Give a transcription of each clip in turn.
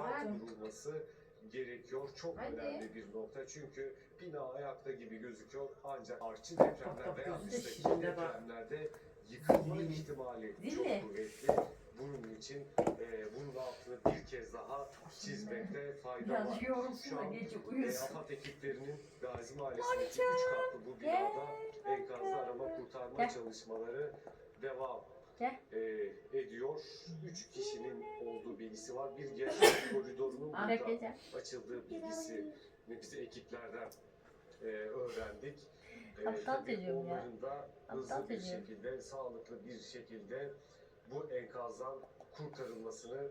uzak durulması gerekiyor. Çok Hadi. önemli bir nokta çünkü bina ayakta gibi gözüküyor ancak artçı depremler veya müstakil depremlerde yıkılma ihtimali Değil çok mi? kuvvetli. Bunun için e, bunun altını bir kez daha çizmekte fayda var. Yorulsun Şu an gece e, uyusun. AFAD ekiplerinin Gazi Mahallesi'ndeki üç katlı bu binada enkazda arama kurtarma çalışmaları devam Gel. e, ediyor. Üç kişinin olduğu bilgisi var. Bir yaşam koridorunun burada açıldığı bilgisi biz ekiplerden e, öğrendik. E, Aptal çocuğum ya. onların da hızlı Aptal bir çocuğum. şekilde, sağlıklı bir şekilde bu enkazdan kurtarılmasını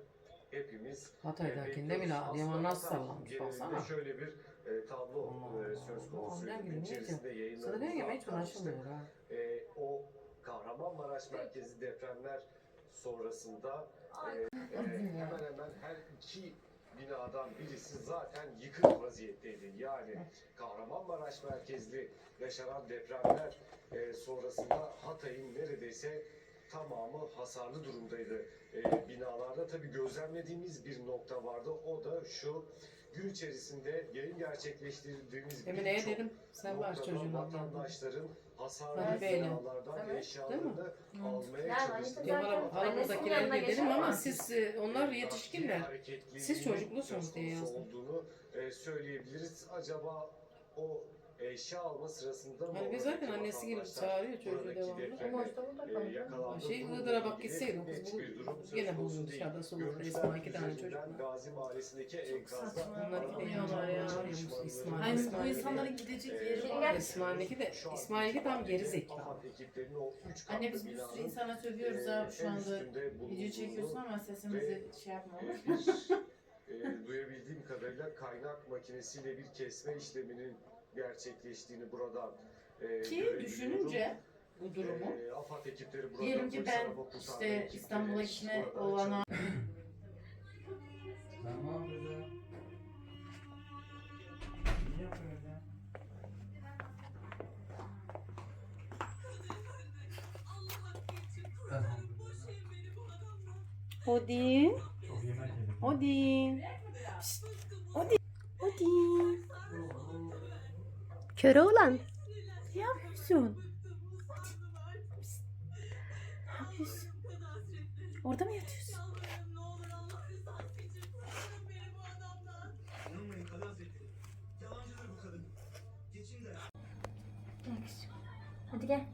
hepimiz Hatay'dakinde bile Adıyaman nasıl sallanmış baksana. Şöyle bir e, tablo Allah e, söz konusu. Allah, Gün Sana diyor ya hiç uğraşılmıyor ha. e, o Kahramanmaraş merkezi depremler sonrasında e, e, hemen hemen her iki binadan birisi zaten yıkık vaziyetteydi. Yani Kahramanmaraş merkezli yaşanan depremler e, sonrasında Hatay'ın neredeyse tamamı hasarlı durumdaydı. E, binalarda tabii gözlemlediğimiz bir nokta vardı. O da şu gün içerisinde yayın gerçekleştirdiğimiz Emine'ye dedim sen var çocuğun vatandaşların hasarlı binalardan Evet, eşyalarını almaya Yani Ya bana, yanına de dedim ama siz e, onlar yetişkinler. Siz çocuklusunuz diye yazdım. olduğunu e, söyleyebiliriz. Acaba o eşya alma sırasında mı? Hani biz zaten annesi gelip çağırıyor çocuğu devamlı. Ama e. Şey Iğdır'a bak gitseydim kız bu gene bulundu dışarıda Görüntüler İsmail iki tane çocuk. Gazi Mahallesi'ndeki enkazda. Bunlar gidiyorlar ya. İsmail, Hani bu insanların gidecek e, yeri var. İsmail'deki de İsmail'deki tam geri zekalı. Anne biz bir sürü insana sövüyoruz e, abi şu anda. Video çekiyorsun ama sesimizi şey yapma olur e, duyabildiğim kadarıyla kaynak makinesiyle bir kesme işleminin gerçekleştiğini buradan e, Ki düşününce bu durumu. E, AFAD ekipleri burada Diyelim ki ben işte gitme burada olana Tamam kızım. Niye böyle? Çok yemek yedim. Odin. Şşt, Odin. Odin. Kör oğlan. Ne yapıyorsun? Orada mı yatıyorsun? Hadi gel.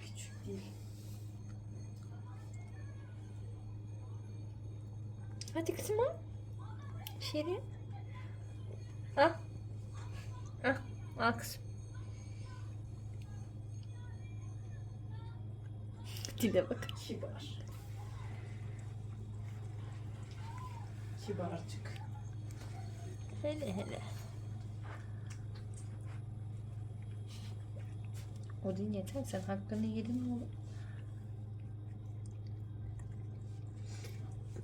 Küçük değil. Hadi kızım al. İçeri. Al. Al. Al kızım. Dile bak. kibar. Kibarcık. Hele hele. Odin yeter sen hakkını yedin oğlum.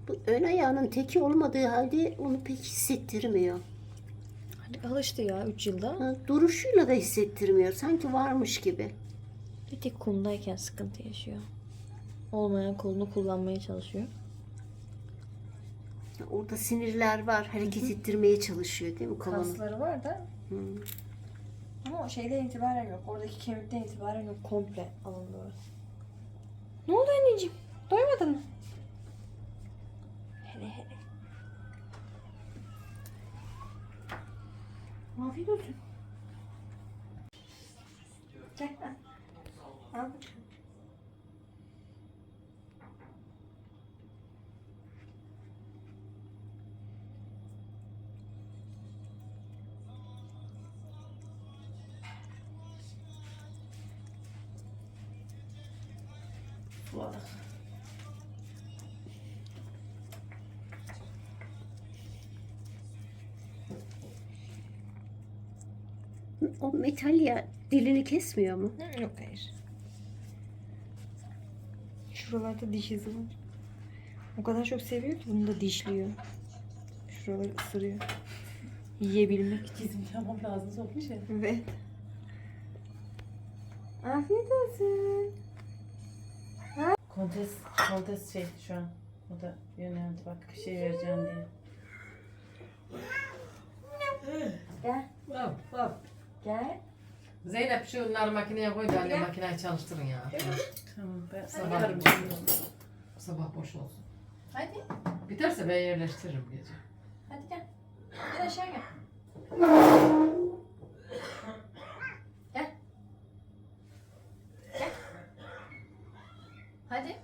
Bu ön ayağının teki olmadığı halde onu pek hissettirmiyor. Hani alıştı ya 3 yılda. Ha, duruşuyla da hissettirmiyor. Sanki varmış gibi. Bir tek kumdayken sıkıntı yaşıyor. Olmayan kolunu kullanmaya çalışıyor. Orada sinirler var. Hareket ettirmeye çalışıyor değil mi kolunu? Kasları var da Hı. ama o şeyden itibaren yok. Oradaki kemikten itibaren yok. Komple alındı orası. Ne oldu anneciğim? Doymadın mı? Suladık. O metal ya dilini kesmiyor mu? Yok hayır. Şuralarda diş izi var. O kadar çok seviyor ki bunu da dişliyor. Şuraları ısırıyor. Yiyebilmek için. Bizim tamam ağzını sokmuş ya. Evet. Afiyet olsun. Kontes, kontes şey şu an. O da yöneldi bak bir şey vereceğim diye. Gel. Hop hop. Gel. Zeynep şunları makineye koy da anne makineyi çalıştırın ya. Tamam ben Sabah şimdi. Sabah boş olsun. Hadi. Biterse ben yerleştiririm gece. Hadi gel. Gel aşağı. Gel. Gel. Hadi.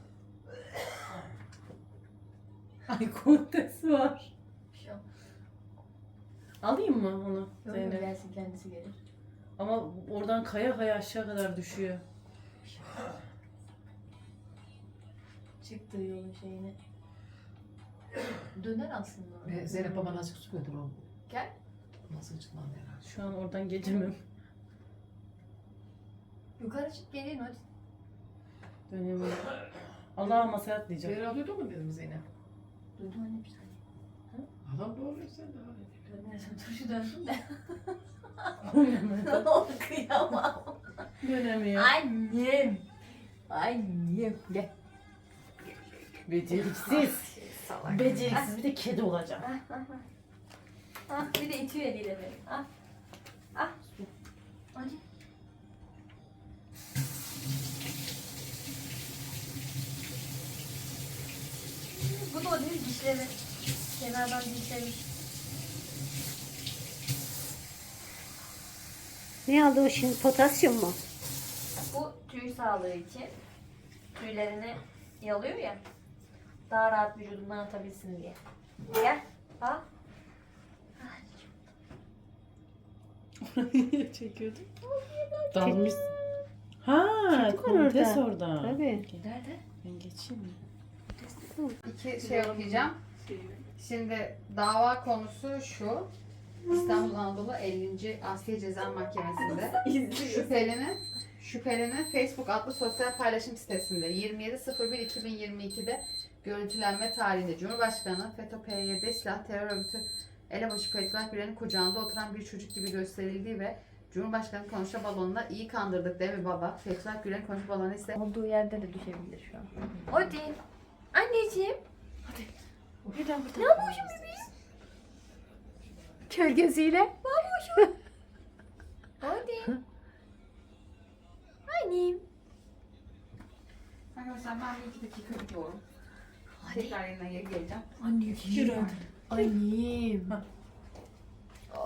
Ay kontes var. Bir şey olmaz. Alayım mı onu Yok Zeynep? gelsin kendisi gelir. Ama oradan kaya kaya aşağı kadar düşüyor. Çıktı yolun şeyine. Döner aslında. Ve Zeynep baban azıcık su götür oğlum. Gel. Nasıl çıkmam herhalde. Şu an oradan geçemem. Yukarı çık gelin hadi. Dönemiyorum. Allah'a masaya atlayacağım. Zehra duydun mu dedim Zeynep? Duydum anne bir saniye. Adam doğruyor sen de hadi. Dönersen turşu dönsün de. Kıyamam. Dönemiyorum. Annem. Annem. Gel. Beceriksiz. Salak. Beceriksiz bir de kedi olacağım. Ah, ah, ah. Ah bir de itiyor eliyle beni. Ah. Ah. Hadi. Bu da o değil mi? Dişleri. Kenardan dişlemiş. Ne aldı o şimdi? Potasyum mu? Bu tüy sağlığı için. Tüylerini yalıyor ya. Daha rahat vücudundan atabilsin diye. Gel. Al. Çekiyordum. Dalmış. Ha, Kedi var orada. orada. Tabii. Nerede? Ben geçeyim mi? İki şey okuyacağım. Şimdi dava konusu şu. İstanbul Anadolu 50. Asliye Ceza Mahkemesi'nde şüphelinin şüphelinin Facebook adlı sosyal paylaşım sitesinde 27.01.2022'de görüntülenme tarihinde Cumhurbaşkanı FETÖ-PYD silah terör örgütü elebaşı Fethullah Gülen'in kucağında oturan bir çocuk gibi gösterildiği ve Cumhurbaşkanı konuşma balonuna iyi kandırdık değil mi baba? Fethullah Gülen konuşma balonu ise Olduğu yerde de düşebilir şu an. Hadi. Anneciğim. Birden bir Ne yapıyorsun bebeğim? Kör gözüyle. Ne yapıyorsun? Hadi. Annem. Arkadaşlar ben bir iki dakika gidiyorum. Hadi. Tekrar yerine geri geleceğim. Annem. Yürü hadi. Annem.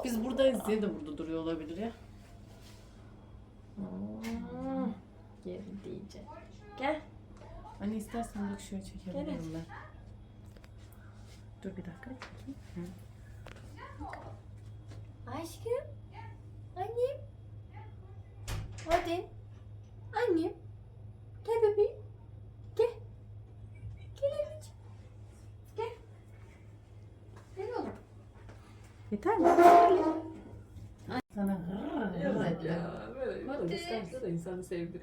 Biz buradayız diye de burada duruyor olabilir ya. Gel diyeceğim. Gel. Anne istersen bak şöyle çekebilirim ben. Dur bir dakika. çekeyim. Aşkım. Annem. Hadi. Annem. Gel bebeğim. Gel. Gel anneciğim. Gel. Gel oğlum. Yeter mi? Sana Evet ya. Böyle, böyle isterse de insanı sevdir.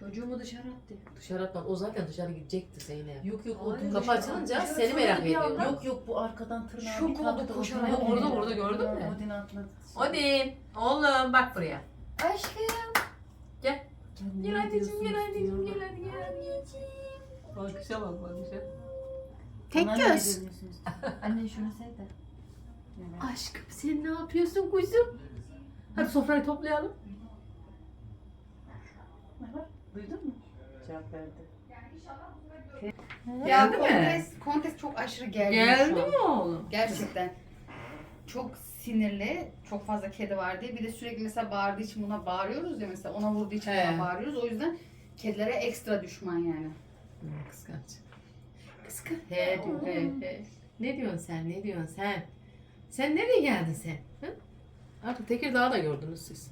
Çocuğumu dışarı attı. Dışarı atma. O zaten dışarı gidecekti Zeynep. Yok yok o Hayır. Kapı açılınca Dışarı seni merak bir ediyor. anda. Yok yok bu arkadan tırnağı Şok bir oldu, taktı, koşarak Odin orada, atladı. orada gördün mü? Odin atladı. Odin. Oğlum bak buraya. Aşkım. Gel. Sen Gel ne anneciğim, gel diyorsun anneciğim, gel hadi gel anneciğim. Bakışa bak bakışa. Tek Bana ne göz. diyorsunuz? Anne şunu sev de. Evet. Aşkım sen ne yapıyorsun kuzum? Hadi sofrayı toplayalım. Duydun mu? Cevap verdi. Geldi mi? kontes, Kontes çok aşırı gergin Geldi şu an. mi oğlum? Gerçekten. Çok sinirli. Çok fazla kedi var diye. Bir de sürekli mesela bağırdığı için buna bağırıyoruz ya mesela. Ona vurduğu için He. buna bağırıyoruz. O yüzden kedilere ekstra düşman yani. Hmm, Kıskanç. Kıskanç. He diyor he he. Ne diyorsun sen ne diyorsun sen? Sen nereye geldin sen? Hı? Artık Tekirdağ'ı da gördünüz siz.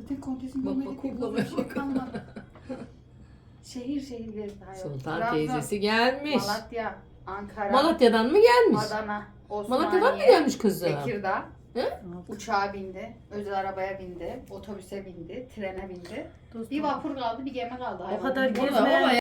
Zaten kontesin Bak, bak, koklamaya bir şey bak. kalmadı. şehir şehir gezdi. Sultan Trabzon, teyzesi gelmiş. Malatya, Ankara, Malatya'dan mı gelmiş? Adana, Osmaniye, Malatya'dan mı gelmiş kızım? Tekirdağ. Hı? Uçağa bindi, özel arabaya bindi, otobüse bindi, trene bindi. Dostum, Bir vapur kaldı, bir gemi kaldı. O hayvanın. kadar ama